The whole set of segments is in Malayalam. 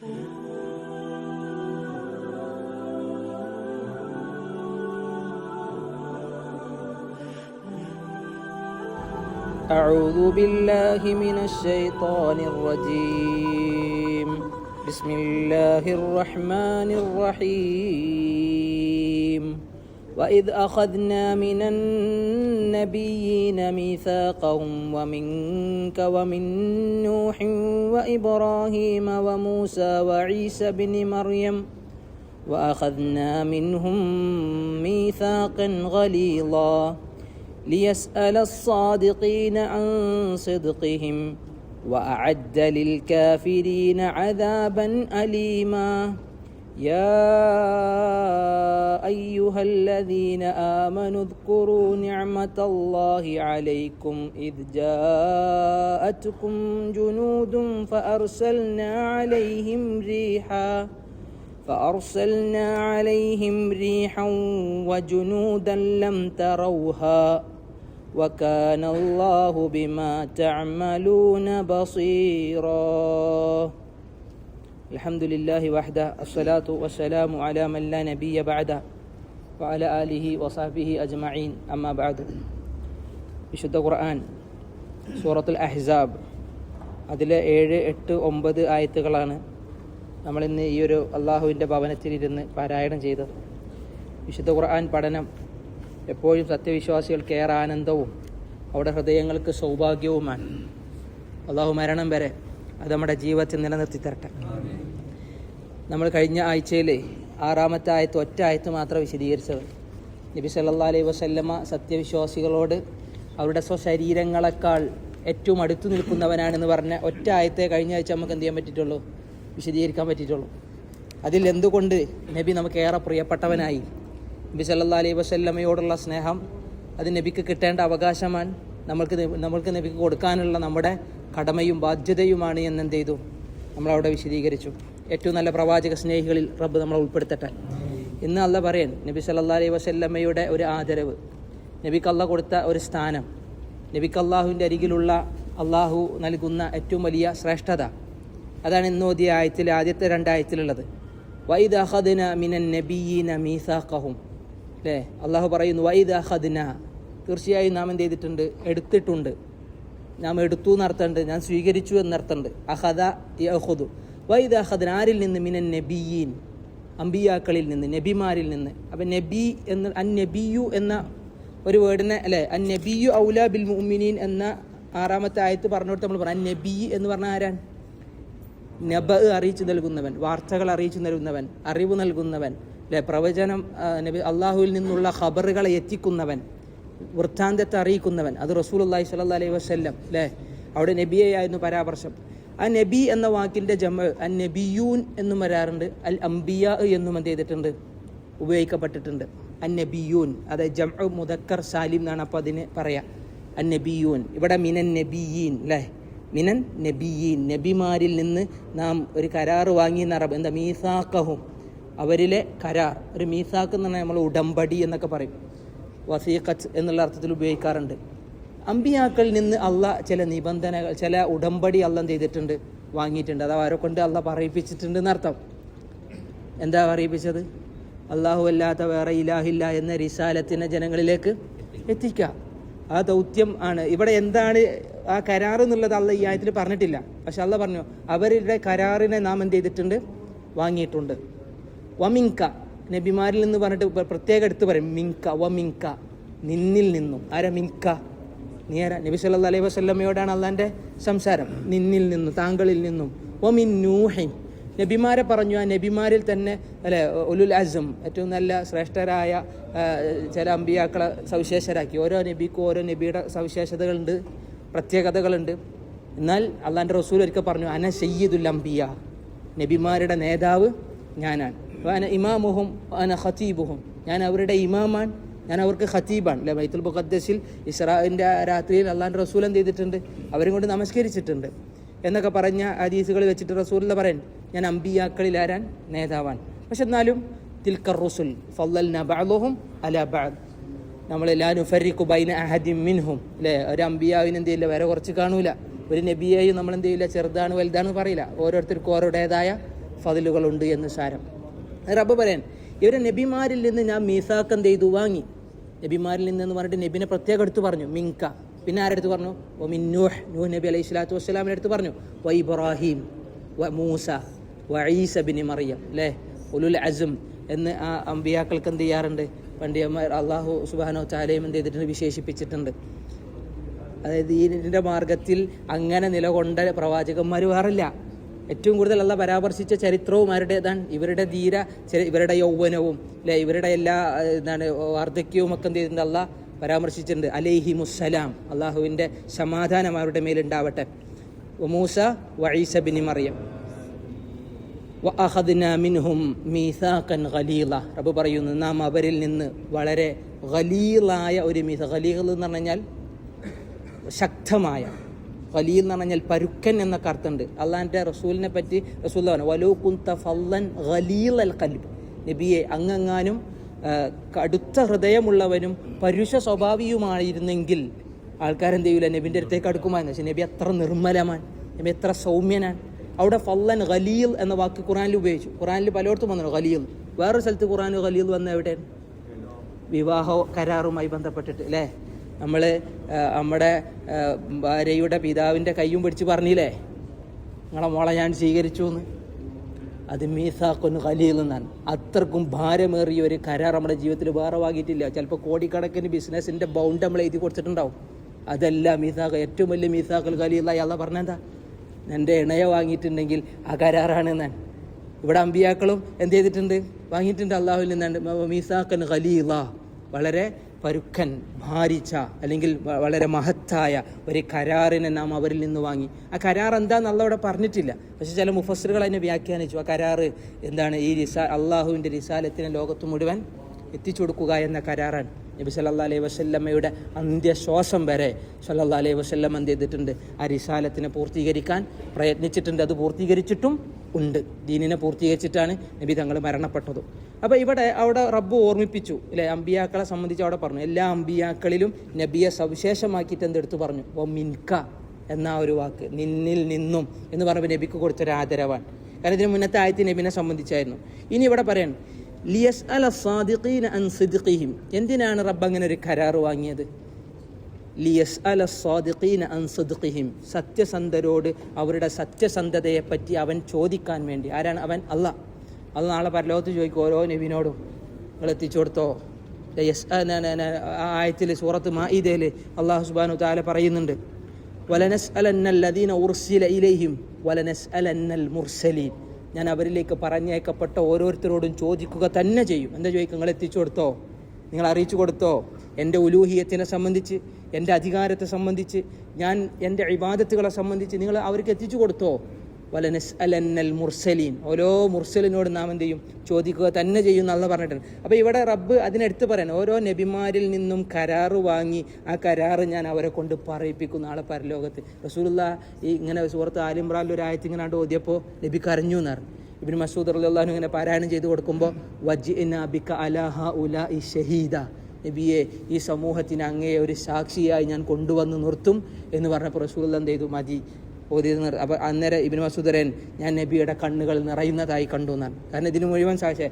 أعوذ بالله من الشيطان الرجيم. بسم الله الرحمن الرحيم. وإذ أخذنا من النبيين ميثاقهم ومنك ومن نوح وإبراهيم وموسى وعيسى بن مريم. وأخذنا منهم ميثاقا غليظا ليسأل الصادقين عن صدقهم وأعد للكافرين عذابا أليما. يا أيها الذين آمنوا اذكروا نعمة الله عليكم إذ جاءتكم جنود فأرسلنا عليهم ريحا فأرسلنا عليهم ريحا وجنودا لم تروها وكان الله بما تعملون بصيرا. الحمد لله وحده الصلاة والسلام على من لا نبي بعده وعلى آله وصحبه أجمعين أما بعد വിശുദ്ധ ഖുർആൻ സൂറത്തുൽ അഹ്സാബ് അതിലെ ഏഴ് എട്ട് ഒമ്പത് ആയത്തുകളാണ് നമ്മളിന്ന് ഈ ഒരു അള്ളാഹുവിൻ്റെ ഭവനത്തിലിരുന്ന് പാരായണം ചെയ്തത് വിശുദ്ധ ഖുർആൻ പഠനം എപ്പോഴും സത്യവിശ്വാസികൾക്ക് ഏറെ ആനന്ദവും അവിടെ ഹൃദയങ്ങൾക്ക് സൗഭാഗ്യവുമാണ് അള്ളാഹു മരണം വരെ അത് നമ്മുടെ ജീവിതത്തിൽ നിലനിർത്തി തരട്ടെ നമ്മൾ കഴിഞ്ഞ ആഴ്ചയിൽ ആറാമത്തെ ആയത്ത് ഒറ്റ ആയത്ത് മാത്രം വിശദീകരിച്ചത് നബി സല്ലാ അലൈഹി വസല്ലമ്മ സത്യവിശ്വാസികളോട് അവരുടെ സ്വശരീരങ്ങളെക്കാൾ ഏറ്റവും അടുത്തു നിൽക്കുന്നവനാണെന്ന് പറഞ്ഞ ഒറ്റ ആയത്തെ കഴിഞ്ഞ ആഴ്ച നമുക്ക് എന്ത് ചെയ്യാൻ പറ്റിയിട്ടുള്ളൂ? വിശദീകരിക്കാൻ പറ്റിയിട്ടുള്ളൂ. അതിൽ എന്തുകൊണ്ട് നബി നമുക്ക് ഏറെ പ്രിയപ്പെട്ടവനായി? നബി സല്ലാ അലൈഹി വസല്ലമ്മയോടുള്ള സ്നേഹം അത് നബിക്ക് കിട്ടേണ്ട അവകാശമാണ് നമ്മൾക്ക് നമ്മൾക്ക് നബിക്ക് കൊടുക്കാനുള്ള നമ്മുടെ കടമയും ബാധ്യതയുമാണ് എന്നെന്ത് ചെയ്തു നമ്മളവിടെ വിശദീകരിച്ചു. ഏറ്റവും നല്ല പ്രവാചക സ്നേഹികളിൽ റബ്ബ് നമ്മളെ ഉൾപ്പെടുത്തട്ടെ. ഇന്ന് അല്ല പറയാൻ നബി സല്ലാ അലൈഹി വസല്ലമ്മയുടെ ഒരു ആദരവ്. നബിക്ക് അല്ല കൊടുത്ത ഒരു സ്ഥാനം. നബിക്ക് അള്ളാഹുവിന്റെ അരികിലുള്ള അള്ളാഹു നൽകുന്ന ഏറ്റവും വലിയ ശ്രേഷ്ഠത. അതാണ് ഇന്ന് ഓതിയ ആയത്തിൽ ആദ്യത്തെ രണ്ടായത്തിലുള്ളത്. വൈദ് അഹദിന മിനൻ നബീന മീസാഖഹും. അല്ലേ അള്ളാഹു പറയുന്നു വൈദ് അഹദിന തീർച്ചയായും നാം എന്ത് ചെയ്തിട്ടുണ്ട് എടുത്തിട്ടുണ്ട്. നാം എടുത്തു എന്നർത്ഥമുണ്ട് ഞാൻ സ്വീകരിച്ചു എന്ന് എന്നർത്ഥമുണ്ട്. അഹദ യഹുദു വൈദ് അഹദൻ ആരിൽ നിന്ന്? മിനൻ നബിയീൻ. അമ്പിയാക്കളിൽ നിന്ന് നബിമാരിൽ നിന്ന്. അപ്പം നബി എന്ന് അൻ നബിയു എന്ന ഒരു വേർഡിനെ അല്ലേ? അൻ നബിയു ഔല ബിൽ മുഅ്മിനീൻ എന്ന ആറാമത്തെ ആയത്ത് പറഞ്ഞുകൊടുത്ത് നമ്മൾ പറഞ്ഞു അൻ നബി എന്ന് പറഞ്ഞാൽ ആരാണ്? നബ അറിയിച്ചു നൽകുന്നവൻ വാർത്തകൾ അറിയിച്ചു നൽകുന്നവൻ അറിവ് നൽകുന്നവൻ അല്ലെ? പ്രവചനം നബി അള്ളാഹുവിൽ നിന്നുള്ള ഖബറുകളെ എത്തിക്കുന്നവൻ. വൃത്താന്തത്തെ അറിയിക്കുന്നവൻ. അത് റസൂൽ അള്ളാഹി സ്വല്ലാ അലൈഹി വസ്ല്ലം അല്ലേ? അവിടെ നബിയെ ആയിരുന്നു പരാമർശം. ആ നബി എന്ന വാക്കിന്റെ ജമ അൻ നബിയൂൻ എന്നും വരാറുണ്ട്. അൽ അംബിയ എന്നും എന്ത് ചെയ്തിട്ടുണ്ട്? ഉപയോഗിക്കപ്പെട്ടിട്ടുണ്ട്. അൻ നബിയൂൻ അതായത് ജം മുദക്കർ സാലിം എന്നാണ് അപ്പോൾ അതിന് പറയാം. നബിയൂൻ ഇവിടെ മിനൻ നബിയീൻ അല്ലേ? മിനൻ നബിയീൻ നബിമാരിൽ നിന്ന് നാം ഒരു കരാറ് വാങ്ങി എന്നറബ് എന്താ? മീസാക്കഹും അവരിലെ കരാർ ഒരു മീസാക്ക് എന്ന് പറഞ്ഞാൽ നമ്മൾ ഉടമ്പടി എന്നൊക്കെ പറയും. വസീഖത്ത് എന്നുള്ള അർത്ഥത്തിൽ ഉപയോഗിക്കാറുണ്ട്. അമ്പിയാക്കളിൽ നിന്ന് അല്ല ചില നിബന്ധനകൾ ചില ഉടമ്പടി അല്ല ചെയ്തിട്ടുണ്ട് വാങ്ങിയിട്ടുണ്ട്. അത് അവരെ കൊണ്ട് അല്ല പറയിപ്പിച്ചിട്ടുണ്ട് എന്നർത്ഥം എന്താ പറയിപ്പിച്ചത്? അള്ളാഹു അല്ലാത്ത വേറെ ഇലാഹില്ല എന്ന റിസാലത്തിനെ ജനങ്ങളിലേക്ക് എത്തിക്കുക. ആ ദൗത്യം ആണ്. ഇവിടെ എന്താണ് ആ കരാർ എന്നുള്ളത് അല്ല ഈ ആയത്തിൽ പറഞ്ഞിട്ടില്ല. പക്ഷെ അല്ല പറഞ്ഞു അവരുടെ കരാറിനെ നാം എന്ത് ചെയ്തിട്ടുണ്ട്? വാങ്ങിയിട്ടുണ്ട്. വമിങ്ക നബിമാരിൽ നിന്ന് പറഞ്ഞിട്ട് പ്രത്യേകം എടുത്ത് പറയും മിങ്ക വ മിങ്ക നിന്നിൽ നിന്നും. ആരാ മിങ്ക? നീ നബി സല്ല അലൈഹി വസ്ലമയോടാണ് അള്ളാന്റെ സംസാരം. നിന്നിൽ നിന്നും താങ്കളിൽ നിന്നും. ഒമിൻ നൂഹിൻ. നബിമാരെ പറഞ്ഞു ആ നബിമാരിൽ തന്നെ അല്ലെ ഉലുൽ അസം ഏറ്റവും നല്ല ശ്രേഷ്ഠരായ ചില അമ്പിയാക്കളെ സവിശേഷരാക്കി. ഓരോ നബിക്കും ഓരോ നബിയുടെ സവിശേഷതകളുണ്ട് പ്രത്യേകതകളുണ്ട്. എന്നാൽ അള്ളാന്റെ റസൂൽ ഒരിക്കൽ പറഞ്ഞു അന സയ്യിദുൽ അംബിയ. നബിമാരുടെ നേതാവ് ഞാനാണ്. അന ഇമാമുഹും വാന ഖത്തീബുഹും. ഞാൻ അവരുടെ ഇമാമാൻ ഞാൻ അവർക്ക് ഖത്തീബാണ്. അല്ലെ? ബൈത്തുൽ മുഖദ്ദസിൽ ഇസ്രാവിന്റെ രാത്രിയിൽ അള്ളാന്റെ റസൂൽ എന്ത് ചെയ്തിട്ടുണ്ട്? അവരും കൊണ്ട് നമസ്കരിച്ചിട്ടുണ്ട്. എന്നൊക്കെ പറഞ്ഞ ഹദീസുകൾ വെച്ചിട്ട് റസൂലിൽ പറയാൻ ഞാൻ അമ്പിയാക്കളിൽ ആരാൻ നേതാവാൻ പക്ഷെ എന്നാലും തിൽക്കർ റസുൽ ഫല്ലൽ നബഅലുഹും അല ബാദ് നമ്മൾ ലാ നുഫരിഖു ബൈന അഹദിം മിൻഹും. അല്ലേ? ഒരു അമ്പിയാവിന് എന്ത് ചെയ്യില്ല? വരെ കുറച്ച് കാണൂല. ഒരു നബിയെയും നമ്മൾ എന്ത് ചെയ്യില്ല? ചെറുതാണ് വലുതാണ് പറയില്ല. ഓരോരുത്തർക്കും ഓരോടേതായ ഫതിലുകളുണ്ട് എന്ന് സാരം. റബ്ബ് പറയാൻ ഇവരെ നബിമാരിൽ നിന്ന് ഞാൻ മീസാക്ക് എന്ത് ചെയ്തു? വാങ്ങി. നബിമാരിൽ നിന്ന് എന്ന് പറഞ്ഞിട്ട് നബിനെ പ്രത്യേകം എടുത്ത് പറഞ്ഞു. മിങ്ക. പിന്നെ ആരെടുത്ത് പറഞ്ഞു? ഓ നൂഹ്. നൂഹ് നബി അലൈഹി സ്വലാത്തു വസ്സലാമിനെ അടുത്ത് പറഞ്ഞു. വ ഇബ്രാഹിം വ മൂസ വ ഈസ ബിൻ മറിയം. അല്ലേ? ഉലുൽ അസും എന്ന് ആ അമ്പിയാക്കൾക്ക് എന്ത് ചെയ്യാറുണ്ട്? പണ്ഡിയന്മാർ അള്ളാഹു സുബാനോ ചാലയും എന്ത് ചെയ്തിട്ടുണ്ട്? വിശേഷിപ്പിച്ചിട്ടുണ്ട്. അതായത് ഇതിന്റെ മാർഗത്തിൽ അങ്ങനെ നിലകൊണ്ട പ്രവാചകന്മാർ വേറില്ല. ഏറ്റവും കൂടുതൽ അല്ല പരാമർശിച്ച ചരിത്രവും ആരുടേതാണ് ഇവരുടെ ധീര ഇവരുടെ യൗവനവും അല്ലെ ഇവരുടെ എല്ലാ എന്താണ് വാർദ്ധക്യവും ഒക്കെ എന്ത് ചെയ്തിട്ടുണ്ട് അല്ല പരാമർശിച്ചിട്ടുണ്ട്. അലൈഹി മുസ്സലാം അള്ളാഹുവിന്റെ സമാധാനം അവരുടെ മേലുണ്ടാവട്ടെ. മൂസ വഈസ ബിനി മറിയം. മിൻഹും റബ്ബ് പറയുന്നു നാം അവരിൽ നിന്ന് വളരെ ഖലീലായ ഒരു മീസ ഖലീൽ എന്ന് പറഞ്ഞു കഴിഞ്ഞാൽ ശക്തമായ ഖലീൽ എന്ന് പറഞ്ഞാൽ പരുക്കൻ എന്നൊക്കെ അർത്ഥമുണ്ട്. അള്ളാഹിന്റെ റസൂലിനെ പറ്റി റസൂൽ വലോ കുന്ത ഫല്ലൻ ഖലീൽ അൽ കൽബ് നബിയെ അങ്ങെങ്ങാനും കടുത്ത ഹൃദയമുള്ളവനും പരുഷ സ്വഭാവിയുമായിരുന്നെങ്കിൽ ആൾക്കാരെന്ത് ചെയ്യൂല നബിന്റെ അടുത്തേക്ക് അടുക്കുമായിരുന്നു. പക്ഷേ നബി അത്ര നിർമ്മലമാണ് നബി എത്ര സൗമ്യനാണ്. അവിടെ ഫല്ലൻ ഖലീൽ എന്ന വാക്ക് ഖുറാനിൽ ഉപയോഗിച്ചു. ഖുറാനിൽ പലയിടത്തും വന്നു ഖലീൽ. വേറൊരു സ്ഥലത്ത് ഖുറാൻ ഖലീൽ വന്ന എവിടെയാണ്? വിവാഹ കരാറുമായി ബന്ധപ്പെട്ടിട്ട് അല്ലേ നമ്മൾ നമ്മുടെ ഭാര്യയുടെ പിതാവിന്റെ കയ്യും പിടിച്ച് പറഞ്ഞില്ലേ? നിങ്ങളെ മോളെ ഞാൻ സ്വീകരിച്ചു എന്ന് അത് മീസാക്കൊന്ന് കലിയിൽ നിന്നാണ് അത്രക്കും ഭാരമേറിയ ഒരു കരാർ നമ്മുടെ ജീവിതത്തിൽ വേറെ വാങ്ങിയിട്ടില്ല. ചിലപ്പോൾ കോടിക്കണക്കിന് ബിസിനസ്സിന്റെ ബൗണ്ട് നമ്മൾ എഴുതി കൊടുത്തിട്ടുണ്ടാവും. അതല്ല മീസാഖ് ഏറ്റവും വലിയ മീസാഖൽ കലിയുള്ള അയാളെ പറഞ്ഞെന്താ എന്റെ ഇണയെ വാങ്ങിയിട്ടുണ്ടെങ്കിൽ ആ കരാറാണ് ഞാൻ ഇവിടെ അമ്പിയാക്കളും എന്ത് ചെയ്തിട്ടുണ്ട്? വാങ്ങിയിട്ടുണ്ട് അള്ളാഹുവിൽ നിന്നാണ്. മീസാക്കൻ ഖലീല. വളരെ പരുക്കൻ ഭാരിച്ച അല്ലെങ്കിൽ വളരെ മഹത്തായ ഒരു കരാറിനെ നാം അവരിൽ നിന്ന് വാങ്ങി. ആ കരാർ എന്താന്ന് അവിടെ പറഞ്ഞിട്ടില്ല. പക്ഷെ ചില മുഫസറുകൾ അതിനെ വ്യാഖ്യാനിച്ചു. ആ കരാറ് എന്താണ്? ഈ റിസാ അള്ളാഹുവിന്റെ റിസാലത്തിനെ ലോകത്ത് മുഴുവൻ എത്തിച്ചു കൊടുക്കുക എന്ന കരാറാണ്. നബി സല്ലാ അലൈഹി വസല്ലമ്മയുടെ അന്ത്യശ്വാസം വരെ സല്ലാ അലൈഹി വസല്ലം എന്ത് ചെയ്തിട്ടുണ്ട്? ആ റിസാലത്തിനെ പൂർത്തീകരിക്കാൻ പ്രയത്നിച്ചിട്ടുണ്ട്. അത് പൂർത്തീകരിച്ചിട്ടും ഉണ്ട്. ദീനിനെ പൂർത്തീകരിച്ചിട്ടാണ് നബി തങ്ങൾ മരണപ്പെട്ടത്. അപ്പോൾ ഇവിടെ അവിടെ റബ്ബ് ഓർമ്മിപ്പിച്ചു. അല്ലെ അമ്പിയാക്കളെ സംബന്ധിച്ച് അവിടെ പറഞ്ഞു. എല്ലാ അമ്പിയാക്കളിലും നബിയെ സവിശേഷമാക്കിയിട്ട് എന്തെടുത്ത് പറഞ്ഞു? ഓ മിൻക എന്ന ഒരു വാക്ക്. നിന്നിൽ നിന്നും എന്ന് പറഞ്ഞപ്പോൾ നബിക്ക് കൊടുത്തൊരു ആദരവാണ്. കാരണം ഇതിന് മുന്നത്തെ ആയത്തി നബിനെ സംബന്ധിച്ചായിരുന്നു. ഇനി ഇവിടെ പറയണം. ലിയസ് അൽ സാദിഖീൻ അൻ സിദ്ഖിഹിം. എന്തിനാണ് റബ്ബ് അങ്ങനെ ഒരു കരാർ വാങ്ങിയത്? ലിയസ് അല സ്വാദിഖീൻ അൻ സിദ്ഖിഹിം. സത്യസന്ധരോട് അവരുടെ സത്യസന്ധതയെ പറ്റി അവൻ ചോദിക്കാൻ വേണ്ടി. ആരാണ് അവൻ? അല്ല അത് നാളെ പരലോകത്ത് ചോദിക്കും ഓരോ നബിനോടും. നിങ്ങൾ എത്തിച്ചു കൊടുത്തോ? ആയത്തിൽ സൂറത്ത് മാഇദയിൽ അള്ളാഹു സുബാനു താല പറയുന്നുണ്ട്. വലനസ് അലന്നല്ലദീന ഉർസില ഇലൈഹിം വലനസ് അലന്നൽ മുർസലീൻ. ഞാൻ അവരിലേക്ക് പറഞ്ഞയക്കപ്പെട്ട ഓരോരുത്തരോടും ചോദിക്കുക തന്നെ ചെയ്യും. എന്താ ചോദിക്കുക? നിങ്ങൾ എത്തിച്ചു കൊടുത്തോ? നിങ്ങൾ അറിയിച്ചു കൊടുത്തോ? എന്റെ ഉലൂഹിയത്തിനെ സംബന്ധിച്ച് എന്റെ അധികാരത്തെ സംബന്ധിച്ച് ഞാൻ എന്റെ ഇബാദത്തുകളെ സംബന്ധിച്ച് നിങ്ങൾ അവർക്ക് എത്തിച്ചു കൊടുത്തോ? വലനസ് അലന്നൽ മുർസലീൻ. ഓരോ മുർസലിനോട് നാം എന്ത് ചെയ്യും? ചോദിക്കുക തന്നെ ചെയ്യും എന്നുള്ള പറഞ്ഞിട്ടുണ്ട് അപ്പോൾ ഇവിടെ റബ്ബ് അതിനെടുത്ത് പറയാൻ ഓരോ നബിമാരിൽ നിന്നും കരാറ് വാങ്ങി ആ കരാറ് ഞാൻ അവരെ കൊണ്ട് പറയിപ്പിക്കും നാളെ പരലോകത്ത്. റസൂലുള്ള ഈ ഇങ്ങനെ സുഹൃത്ത് ആലിമ്രാനിൽ ഒരു ആയത്ത് ഇങ്ങനെ ഓതിയപ്പോൾ നബി കരഞ്ഞു എന്നാണ്. ഇബിൻ മസൂദ് അള്ളാഹു ഇങ്ങനെ പാരായണം ചെയ്ത് കൊടുക്കുമ്പോൾ വജ് ഇൻ അബിക്ക അലഹ ഉല ഇ ഷഹീദ. നബിയെ ഈ സമൂഹത്തിന് അങ്ങേ ഒരു സാക്ഷിയായി ഞാൻ കൊണ്ടുവന്ന് നിർത്തും എന്ന് പറഞ്ഞപ്പോൾ റസൂൽ എന്ത് ചെയ്തു? മതി. ഓതി നിർ അപ്പം അന്നേരം ഇബിൻ മസൂദരൻ ഞാൻ നബിയുടെ കണ്ണുകൾ നിറയുന്നതായി കണ്ടു എന്നാണ്. കാരണം ഇതിന് മുഴുവൻ സാക്ഷി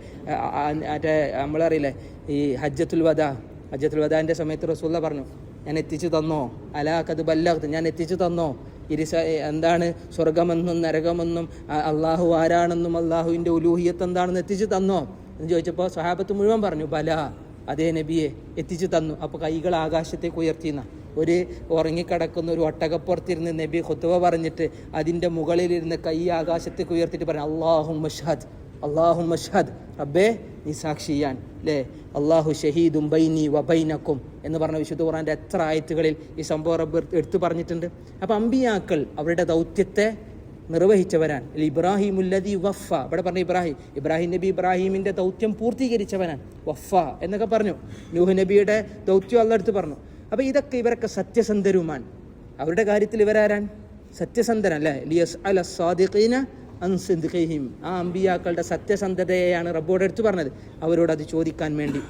മറ്റേ നമ്മളറിയില്ലേ ഈ ഹജ്ജത്തുൽ വദ ഹജ്ജത്തുൽ വദാന്റെ സമയത്ത് റസൂല്ല പറഞ്ഞു ഞാൻ എത്തിച്ചു തന്നോ? അലാഖത് ബല്ലാഖത്ത് ഞാൻ എത്തിച്ചു തന്നോ? ഇരിസ എന്താണ്? സ്വർഗമെന്നും നരകമെന്നും അള്ളാഹു ആരാണെന്നും അള്ളാഹുവിന്റെ ഉലൂഹിയത്ത് എന്താണെന്ന് എത്തിച്ചു തന്നോ? എന്ന് ചോദിച്ചപ്പോൾ സഹാബത്ത് മുഴുവൻ പറഞ്ഞു ബല. അതേ നബിയെ എത്തിച്ചു തന്നു. അപ്പോൾ കൈകൾ ആകാശത്തേക്ക് ഉയർത്തിയെന്ന. ഒരു ഉറങ്ങിക്കിടക്കുന്ന ഒരു ഒട്ടകപ്പുറത്തിരുന്ന് നബി ഹുത്തുവ പറഞ്ഞിട്ട് അതിന്റെ മുകളിലിരുന്ന് കൈ ആകാശത്തേക്ക് ഉയർത്തിയിട്ട് പറഞ്ഞു അള്ളാഹു മഷാദ് അള്ളാഹു മഷാദ് അബ്ബേ നീ സാക്ഷിയാൻ അല്ലേ അള്ളാഹു ഷഹീദും ബൈനി വബൈനക്കും എന്ന് പറഞ്ഞ വിശുദ്ധ ഖുറാന്റെ എത്ര ആയത്തുകളിൽ ഈ സംഭവം റബ്ബ് എടുത്തു പറഞ്ഞിട്ടുണ്ട്. അപ്പം അമ്പിയാക്കൾ അവരുടെ ദൗത്യത്തെ നിർവഹിച്ചവരാണ്. ഇബ്രാഹിം ഉല്ലദി വഫ. ഇവിടെ പറഞ്ഞു ഇബ്രാഹിം. ഇബ്രാഹിം നബി ഇബ്രാഹിമിന്റെ ദൗത്യം പൂർത്തീകരിച്ചവനാണ്. വഫ എന്നൊക്കെ പറഞ്ഞു. നൂഹ് നബിയുടെ ദൗത്യം അള്ളടുത്ത് പറഞ്ഞു. അപ്പോൾ ഇതൊക്കെ ഇവരൊക്കെ സത്യസന്ധരുമാണ്. അവരുടെ കാര്യത്തിൽ ഇവരാരാൻ സത്യസന്ധൻ അല്ലേ? ലിയസ് അല സ്വാദിഖീന അൻസിദ്ഖിഹിം ആ അമ്പിയാക്കളുടെ സത്യസന്ധതയെയാണ് റബ്ബോട് എടുത്തു പറഞ്ഞത്. അവരോട് അത് ചോദിക്കാൻ വേണ്ടി.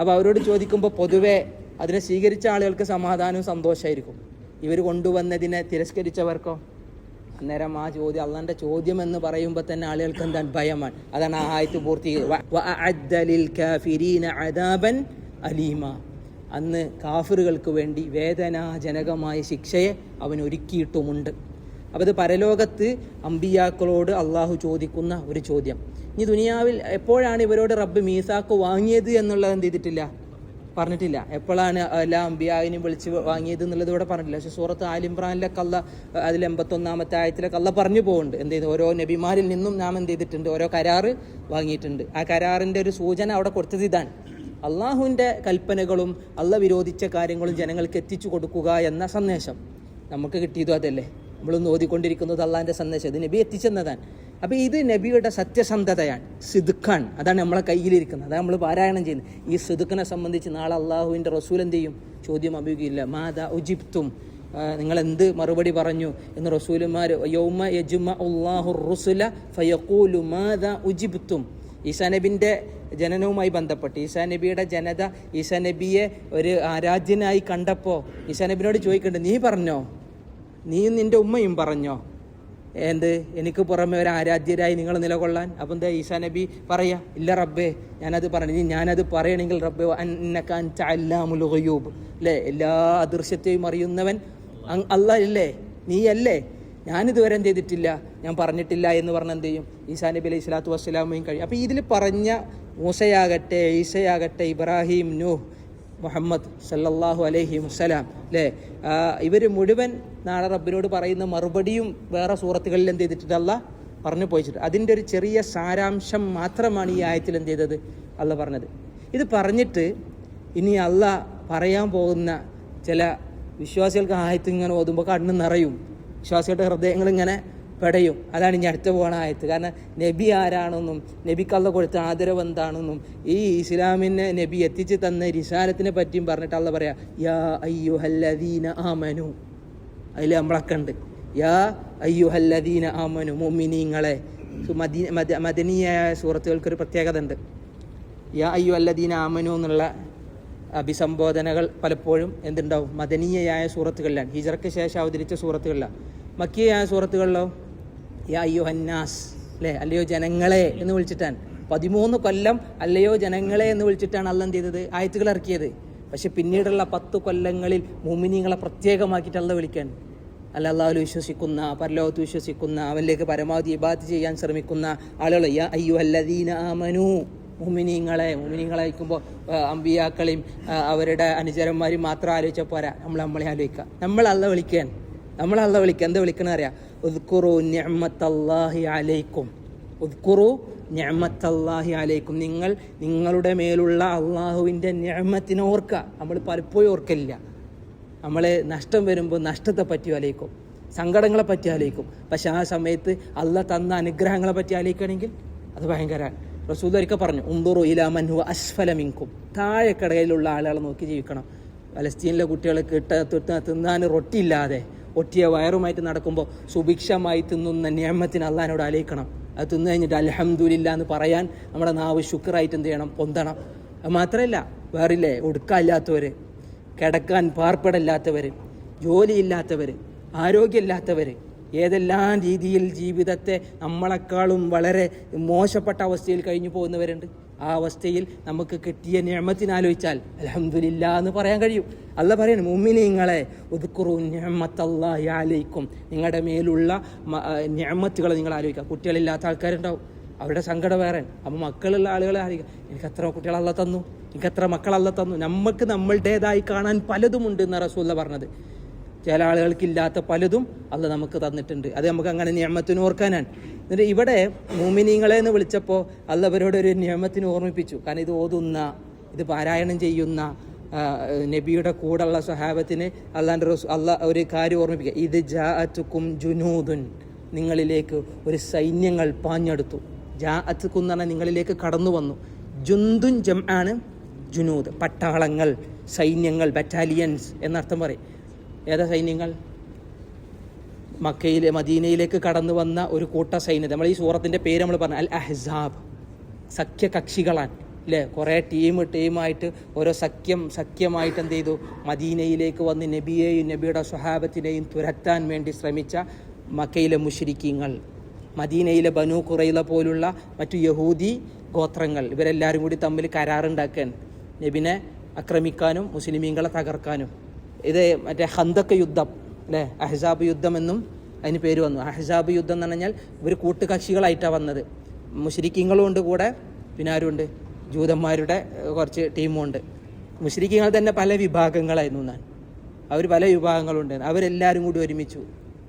അപ്പോൾ അവരോട് ചോദിക്കുമ്പോൾ പൊതുവേ അതിനെ സ്വീകരിച്ച ആളുകൾക്ക് സമാധാനവും സന്തോഷമായിരിക്കും ഇവർ കൊണ്ടുവന്നതിനെ തിരസ്കരിച്ചവർക്കോ? അന്നേരം ആ ചോദ്യം അള്ളാന്റെ ചോദ്യം എന്ന് പറയുമ്പോൾ തന്നെ ആളുകൾക്ക് എന്താണ്? ഭയമാണ്. അതാണ് ആ ആയത്ത് പൂർത്തീകരിച്ചത് അലീമ. അന്ന് കാഫിറുകൾക്ക് വേണ്ടി വേദനാജനകമായ ശിക്ഷയെ അവൻ ഒരുക്കിയിട്ടുമുണ്ട്. അപ്പോൾ ഇത് പരലോകത്ത് അമ്പിയാക്കളോട് അള്ളാഹു ചോദിക്കുന്ന ഒരു ചോദ്യം. ഇനി ദുനിയാവിൽ എപ്പോഴാണ് ഇവരോട് റബ്ബ് മീസാക്ക് വാങ്ങിയത് എന്നുള്ളത് എന്ത് ചെയ്തിട്ടില്ല? പറഞ്ഞിട്ടില്ല. എപ്പോഴാണ് എല്ലാ അമ്പിയാവിനെയും വിളിച്ച് വാങ്ങിയത് എന്നുള്ളത് ഇവിടെ പറഞ്ഞിട്ടില്ല. പക്ഷെ സൂറത്ത് ആലിംബ്രാനിലെ കള്ള അതിൽ എൺപത്തൊന്നാമത്തെ ആയത്തിലെ കള്ള പറഞ്ഞു പോകുന്നുണ്ട് എന്ത് ചെയ്തു? ഓരോ നബിമാരിൽ നിന്നും നാം എന്ത് ചെയ്തിട്ടുണ്ട്? ഓരോ കരാറ് വാങ്ങിയിട്ടുണ്ട്. ആ കരാറിന്റെ ഒരു സൂചന അവിടെ കൊടുത്തത് ഇതാണ്. അള്ളാഹുവിന്റെ കൽപ്പനകളും അള്ള വിരോധിച്ച കാര്യങ്ങളും ജനങ്ങൾക്ക് എത്തിച്ചു കൊടുക്കുക എന്ന സന്ദേശം. നമുക്ക് കിട്ടിയതും അതല്ലേ. നമ്മളൊന്ന് ഓതിക്കൊണ്ടിരിക്കുന്നത് അള്ളാഹിന്റെ സന്ദേശം. ഇത് നബി എത്തിച്ചെന്നതാണ്. അപ്പോൾ ഇത് നബിയുടെ സത്യസന്ധതയാണ് സിദുഖാൻ അതാണ് നമ്മളെ കയ്യിലിരിക്കുന്നത്. അതാണ് നമ്മൾ പാരായണം ചെയ്യുന്നത്. ഈ സിദുഖിനെ സംബന്ധിച്ച് നാളെ അള്ളാഹുവിന്റെ റസൂൽ എന്ത് ചെയ്യും? ചോദ്യം അഭിയോഗിക്കില്ല മാതാ ഉജിപ്തും നിങ്ങൾ എന്ത് മറുപടി പറഞ്ഞു? എന്ന് റസൂലുമാർ യൗമ യജുമ ഉള്ളാഹു റുസുല ഫയഖൂലു മാതാ ഉജിബ്തും. ഈസാ നബിന്റെ ജനനവുമായി ബന്ധപ്പെട്ട് ഈസാ നബിയുടെ ജനത ഈസാ നബിയെ ഒരു ആരാധ്യനായി കണ്ടപ്പോൾ ഈസാ നബിനോട് ചോദിക്കേണ്ടത് നീ പറഞ്ഞോ? നീയും നിന്റെ ഉമ്മയും പറഞ്ഞോ? എന്ത്? എനിക്ക് പുറമെ ഒരു ആരാധ്യരായി നിങ്ങൾ നിലകൊള്ളാൻ. അപ്പം എന്താ ഈസാ നബി പറയാ ഇല്ല റബ്ബേ ഞാനത് പറഞ്ഞു ഞാനത് പറയണമെങ്കിൽ റബ്ബേ അന്നക്കാൻ ചല്ലാമുലുകയൂബ് അല്ലേ എല്ലാ അദൃശ്യത്തെയും അറിയുന്നവൻ അല്ല അല്ലേ നീയല്ലേ? ഞാനിതുവരെ എന്ത് ചെയ്തിട്ടില്ല. ഞാൻ പറഞ്ഞിട്ടില്ല എന്ന് പറഞ്ഞ എന്ത് ചെയ്യും? ഈസാ നബി അലൈഹി സ്വലാത്തു വസ്സലാമയും കഴിയും അപ്പോൾ ഇതിൽ പറഞ്ഞ മൂസയാകട്ടെ ഈസയാകട്ടെ ഇബ്രാഹിം നൂഹ് മുഹമ്മദ് സല്ലല്ലാഹു അലൈഹി വസ്സലാം. അല്ലേ ഇവർ മുഴുവൻ നാളെ റബ്ബിനോട് പറയുന്ന മറുപടിയും വേറെ സൂറത്തുകളിൽ എന്ത് ചെയ്തിട്ടുണ്ട്? പറഞ്ഞു പോയിച്ചിട്ട് അതിന്റെ ഒരു ചെറിയ സാരാംശം മാത്രമാണ് ഈ ആയത്തിൽ എന്ത് ചെയ്തത്? അല്ല പറഞ്ഞത്. ഇത് പറഞ്ഞിട്ട് ഇനി അല്ല പറയാൻ പോകുന്ന ചില വിശ്വാസികൾക്ക് ആയത്ത് ഇങ്ങനെ ഓതുമ്പോൾ കണ്ണ് നിറയും. വിശ്വാസികളുടെ ഹൃദയങ്ങൾ ഇങ്ങനെ പെടയും. അതാണ് ഇനി അടുത്ത പോകണ ആയത്ത്. കാരണം നബി ആരാണെന്നും നബിക്കള്ള കൊടുത്ത ആദരവ് എന്താണെന്നും ഈ ഇസ്ലാമിനെ നബി എത്തിച്ച് തന്ന രിസാലത്തിനെ പറ്റിയും പറഞ്ഞിട്ട് അള്ള പറയാ യാ അയ്യോ ഹല്ലദീന ആമനു. അതിൽ നമ്മളൊക്കെ ഉണ്ട് യാ അയ്യു ഹല്ലദീന ആമനു മൊമിനീങ്ങളെ മദനീയായ സുഹൃത്തുക്കൾക്കൊരു പ്രത്യേകത ഉണ്ട് യാ അയ്യു അല്ലദീന ആമനു എന്നുള്ള അഭിസംബോധനകൾ പലപ്പോഴും എന്തുണ്ടാവും? മദനീയയായ സൂറത്തുകളിലാണ്. ഹിജറയ്ക്ക് ശേഷം അവതരിച്ച സൂറത്തുകളിലാണ് മക്കിയായ സൂറത്തുകളിലോ? യാ അയ്യോ ഹന്നാസ് അല്ലേ അല്ലയോ ജനങ്ങളെ എന്ന് വിളിച്ചിട്ടാണ്. പതിമൂന്ന് കൊല്ലം അല്ലയോ ജനങ്ങളെ എന്ന് വിളിച്ചിട്ടാണ് അല്ല എന്ത് ചെയ്തത് ആയത്തുകൾ ഇറക്കിയത്. പക്ഷെ പിന്നീടുള്ള പത്ത് കൊല്ലങ്ങളിൽ മുമിനിങ്ങളെ പ്രത്യേകമാക്കിയിട്ട് അല്ല വിളിക്കാൻ. അല്ല അള്ളാഹുൽ വിശ്വസിക്കുന്ന പരലോകത്ത് വിശ്വസിക്കുന്ന അവനിലേക്ക് പരമാവധി ഇബാത്ത് ചെയ്യാൻ ശ്രമിക്കുന്ന ആളുകൾ അയ്യോ അല്ലദീന ആമനു. മുമിനിങ്ങളെ മുമിനിങ്ങളെ അയക്കുമ്പോൾ അമ്പിയാക്കളെയും അവരുടെ അനുചരന്മാരെയും മാത്രം ആലോചിച്ചാൽ പോരാ. നമ്മൾ നമ്മളെ ആലോചിക്കുക നമ്മൾ അല്ല വിളിക്കാൻ. നമ്മൾ അല്ല വിളിക്കുക എന്താ വിളിക്കണ അറിയാം? ഉദ്കുറു അലൈക്കും. ഉദ്കുറു ഞമ്മത്തല്ലാഹി അലൈക്കും. നിങ്ങൾ നിങ്ങളുടെ മേലുള്ള അള്ളാഹുവിന്റെ ഞമ്മത്തിനെ ഓർക്കുക. നമ്മൾ പലപ്പോഴും ഓർക്കില്ല നമ്മൾ നഷ്ടം വരുമ്പോൾ നഷ്ടത്തെ പറ്റി ആലോചിക്കും. സങ്കടങ്ങളെ പറ്റി ആലോചിക്കും. പക്ഷെ ആ സമയത്ത് അല്ല തന്ന അനുഗ്രഹങ്ങളെ പറ്റി ആലോചിക്കുകയാണെങ്കിൽ അത് ഭയങ്കരമാണ്. റസൂൽ ഒരിക്കൽ പറഞ്ഞു ഉണ്ടുറു ഇലാമൻഹു അസ്ഫലമിങ്കും താഴെക്കടയിലുള്ള ആളുകളെ നോക്കി ജീവിക്കണം. പലസ്തീനിലെ കുട്ടികളെ കിട്ട തിന്നാൻ റൊട്ടിയില്ലാതെ ഒട്ടിയ വയറുമായിട്ട് നടക്കുമ്പോൾ സുഭിക്ഷമായി തിന്നുന്ന നിയമത്തിന് അള്ളഹാനോട് ആലോചിക്കണം. അത് തിന്നു കഴിഞ്ഞിട്ട് അലഹമ്മദില്ല എന്ന് പറയാൻ നമ്മുടെ നാവ് ശുക്രായിട്ട് എന്ത് ചെയ്യണം? പൊന്തണം. അത് മാത്രമല്ല വേറില്ലേ? ഒടുക്കമില്ലാത്തവർ കിടക്കാൻ പാർപ്പിടമില്ലാത്തവർ ജോലിയില്ലാത്തവർ ആരോഗ്യമില്ലാത്തവർ ഏതെല്ലാം രീതിയിൽ ജീവിതത്തെ നമ്മളെക്കാളും വളരെ മോശപ്പെട്ട അവസ്ഥയിൽ കഴിഞ്ഞു പോകുന്നവരുണ്ട് ആ അവസ്ഥയിൽ നമുക്ക് കിട്ടിയ നിയമത്തിനാലോചിച്ചാൽ അലഹമില്ല എന്ന് പറയാൻ കഴിയും. അല്ല പറയണം മുമ്മിനിങ്ങളെ ഒതുക്കുറു നിയമത്തല്ലായാലേക്കും നിങ്ങളുടെ മേലുള്ള ഞാമത്തുകൾ നിങ്ങൾ ആലോചിക്കുക. കുട്ടികളില്ലാത്ത ആൾക്കാരുണ്ടാവും. അവരുടെ സങ്കടം വേറെ. അപ്പോൾ മക്കളുള്ള ആളുകളെ ആലോചിക്കുക. എനിക്ക് എത്ര കുട്ടികളല്ല തന്നു. എനിക്ക് എത്ര മക്കളല്ല തന്നു. നമുക്ക് നമ്മളുടേതായി കാണാൻ പലതുമുണ്ട് എന്ന് റസൂല്ല പറഞ്ഞത്. ചില ആളുകൾക്കില്ലാത്ത പലതും അല്ല നമുക്ക് തന്നിട്ടുണ്ട്. അത് നമുക്ക് അങ്ങനെ നിയമത്തിന് ഓർക്കാനാണ്. എന്നിട്ട് ഇവിടെ മൂമിനീങ്ങളെ എന്ന് വിളിച്ചപ്പോൾ അല്ല അവരോട് ഒരു നിയമത്തിന് ഓർമ്മിപ്പിച്ചു. കാരണം ഇത് ഓതുന്ന ഇത് പാരായണം ചെയ്യുന്ന നബിയുടെ കൂടെയുള്ള സ്വഹാബത്തിന് അള്ളാന്റെ റസൂ അല്ല ഒരു കാര്യം ഓർമ്മിപ്പിക്കുക. ഇത് ജാഅത്തുക്കും ജുനൂദുൻ. നിങ്ങളിലേക്ക് ഒരു സൈന്യങ്ങൾ പാഞ്ഞെടുത്തു. ജാ അച്ചുക്കും എന്ന് പറഞ്ഞാൽ നിങ്ങളിലേക്ക് കടന്നു വന്നു. ജുന്തുൻ ജം ആണ് ജുനൂദ്. പട്ടാളങ്ങൾ സൈന്യങ്ങൾ ബറ്റാലിയൻസ് എന്നർത്ഥം പറയും. ഏതാ സൈന്യങ്ങൾ? മക്കയിലെ മദീനയിലേക്ക് കടന്നു വന്ന ഒരു കൂട്ട സൈന്യം. നമ്മൾ ഈ സൂറത്തിന്റെ പേര് നമ്മൾ പറഞ്ഞു അൽ അഹ്സാബ് സഖ്യകക്ഷികളാണ് അല്ലേ കുറേ ടീം ടീമായിട്ട് ഓരോ സഖ്യം സഖ്യമായിട്ട് എന്ത് ചെയ്തു? മദീനയിലേക്ക് വന്ന് നബിയെയും നബിയുടെ സ്വഹാബത്തിനെയും തുരത്താൻ വേണ്ടി ശ്രമിച്ച മക്കയിലെ മുഷിരിക്കീങ്ങൾ മദീനയിലെ ബനു കുറയില പോലുള്ള മറ്റു യഹൂദി ഗോത്രങ്ങൾ. ഇവരെല്ലാവരും കൂടി തമ്മിൽ കരാറുണ്ടാക്കാൻ നബിനെ ആക്രമിക്കാനും മുസ്ലിമീങ്ങളെ തകർക്കാനും. ഇത് മറ്റേ ഹന്തക്ക യുദ്ധം അല്ലേ അഹ്സാബ് യുദ്ധം എന്നും അതിന് പേര് വന്നു. അഹ്സാബ് യുദ്ധം എന്ന് പറഞ്ഞാൽ ഇവർ കൂട്ടുകക്ഷികളായിട്ടാണ് വന്നത്. മുസ്ലിക്കീങ്ങളും ഉണ്ട് കൂടെ പിന്നെ ആരുണ്ട്? ജൂതന്മാരുടെ കുറച്ച് ടീമുണ്ട് മുസ്ലിക്കീങ്ങൾ തന്നെ പല വിഭാഗങ്ങളായിരുന്നു ഞാൻ അവർ പല വിഭാഗങ്ങളുണ്ട്. അവരെല്ലാവരും കൂടി ഒരുമിച്ചു.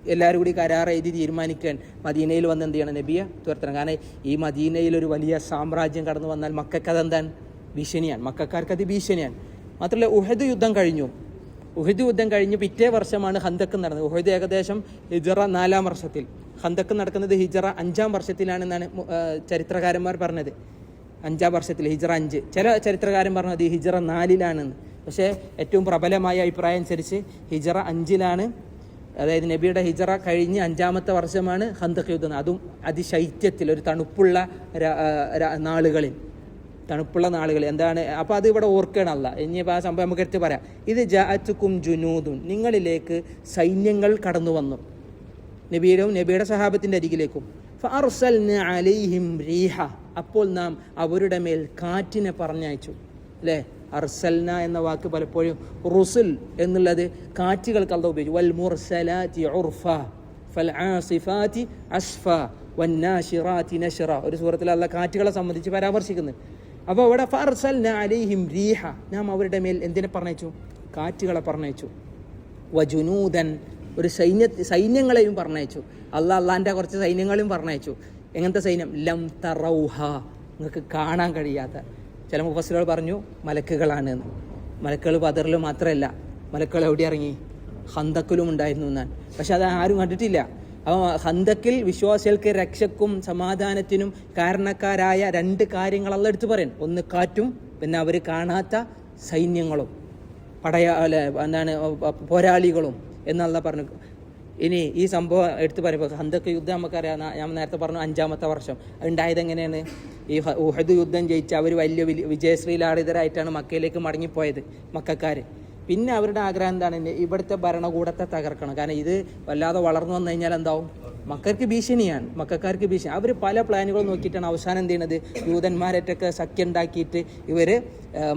എല്ലാവരും കൂടി കരാർ എഴുതി തീരുമാനിക്കാൻ മദീനയിൽ വന്ന് എന്ത് ചെയ്യണം? നബിയെ തുരത്തണം. കാരണം ഈ മദീനയിൽ ഒരു വലിയ സാമ്രാജ്യം കടന്നു വന്നാൽ മക്കൾക്ക് അതെന്താണ് ഭീഷണിയാണ്. മക്കാർക്ക് അത് ഭീഷണിയാണ്. മാത്രമല്ല ഉഹദ് യുദ്ധം കഴിഞ്ഞു. ഉഹദ് യുദ്ധം കഴിഞ്ഞ് പിറ്റേ വർഷമാണ് ഹന്തക്ക് നടന്നത്. ഉഹദ് ഏകദേശം ഹിജറ നാലാം വർഷത്തിൽ. ഹന്തക്ക് നടക്കുന്നത് ഹിജറ അഞ്ചാം വർഷത്തിലാണെന്നാണ് ചരിത്രകാരന്മാർ പറഞ്ഞത്. അഞ്ചാം വർഷത്തിൽ ഹിജറ അഞ്ച്. ചില ചരിത്രകാരൻ പറഞ്ഞത് ഹിജറ നാലിലാണെന്ന് പക്ഷേ ഏറ്റവും പ്രബലമായ അഭിപ്രായം അനുസരിച്ച് ഹിജറ അഞ്ചിലാണ്. അതായത് നബിയുടെ ഹിജറ കഴിഞ്ഞ് അഞ്ചാമത്തെ വർഷമാണ് ഹന്തക് യുദ്ധം. അതും അതിശൈത്യത്തിൽ ഒരു തണുപ്പുള്ള നാളുകളിൽ. തണുപ്പുള്ള നാളുകൾ. എന്താണ്? അപ്പോൾ അത് ഇവിടെ ഓർക്കണമല്ല ഇനിയിപ്പോൾ ആ സംഭവം നമുക്ക് എടുത്ത് പറയാം. ഇത് ജാറ്റുക്കും ജുനൂദും നിങ്ങളിലേക്ക് സൈന്യങ്ങൾ കടന്നു വന്നു. നബിയുടെയും നബിയുടെ സഹാബത്തിന്റെ അരികിലേക്കും. അലൈഹിം റീഹ. അപ്പോൾ നാം അവരുടെ മേൽ കാറ്റിനെ പറഞ്ഞയച്ചു. അല്ലേ? അർസൽന എന്ന വാക്ക് പലപ്പോഴും റുസുൽ എന്നുള്ളത് കാറ്റുകൾക്ക് അല്ല ഉപയോഗിച്ചു. വൽ ഉർഫ. ഒരു സൂറത്തിൽ അല്ല കാറ്റുകളെ സംബന്ധിച്ച് പരാമർശിക്കുന്നത്. അപ്പോൾ അവിടെ ഫർസൽ അലൈഹിം റീഹ. നാം അവരുടെ മേൽ എന്തിനെ പറഞ്ഞു കാറ്റുകളെ പറഞ്ഞയച്ചു. വജുനൂദൻ ഒരു സൈന്യ സൈന്യങ്ങളെയും പറഞ്ഞയച്ചു. അല്ല അള്ളാന്റെ കുറച്ച് സൈന്യങ്ങളെയും പറഞ്ഞയച്ചു. എങ്ങനത്തെ സൈന്യം? ലം തറൗഹ. നിങ്ങൾക്ക് കാണാൻ കഴിയാത്ത. ചില മുഫസിലുകൾ പറഞ്ഞു മലക്കുകളാണ് മലക്കുകൾ പതറിൽ മാത്രമല്ല. മലക്കുകൾ എവിടെ ഇറങ്ങി? ഹന്തക്കിലും ഉണ്ടായിരുന്നു എന്നാണ്. പക്ഷെ അത് ആരും കണ്ടിട്ടില്ല. അപ്പോൾ ഹന്തക്കിൽ വിശ്വാസികൾക്ക് രക്ഷക്കും സമാധാനത്തിനും കാരണക്കാരായ രണ്ട് കാര്യങ്ങളെല്ലാം എടുത്തു പറയാൻ. ഒന്ന് കാറ്റും പിന്നെ അവർ കാണാത്ത സൈന്യങ്ങളും പടയ എന്താണ് പോരാളികളും എന്നുള്ള പറഞ്ഞു. ഇനി ഈ സംഭവം എടുത്തു പറയുമ്പോൾ ഹന്തക്ക് യുദ്ധം നമുക്കറിയാം. ഞാൻ നേരത്തെ പറഞ്ഞു അഞ്ചാമത്തെ വർഷം. ഉണ്ടായത് എങ്ങനെയാണ്? ഈ ഉഹദ് യുദ്ധം ജയിച്ച് അവർ വലിയ വിജയശ്രീലാളിതരായിട്ടാണ് മക്കയിലേക്ക് മടങ്ങിപ്പോയത് മക്കാർ പിന്നെ അവരുടെ ആഗ്രഹം എന്താണ്? ഇവിടുത്തെ ഭരണകൂടത്തെ തകർക്കണം. കാരണം ഇത് വല്ലാതെ വളർന്നു വന്നു കഴിഞ്ഞാൽ എന്താവും? മക്കൾക്ക് ഭീഷണിയാണ്. മക്കാർക്ക് ഭീഷണി. അവർ പല പ്ലാനുകളും നോക്കിയിട്ടാണ് അവസാനം എന്ത് ചെയ്യുന്നത് യൂതന്മാരായിട്ടൊക്കെ സഖ്യം ഉണ്ടാക്കിയിട്ട് ഇവർ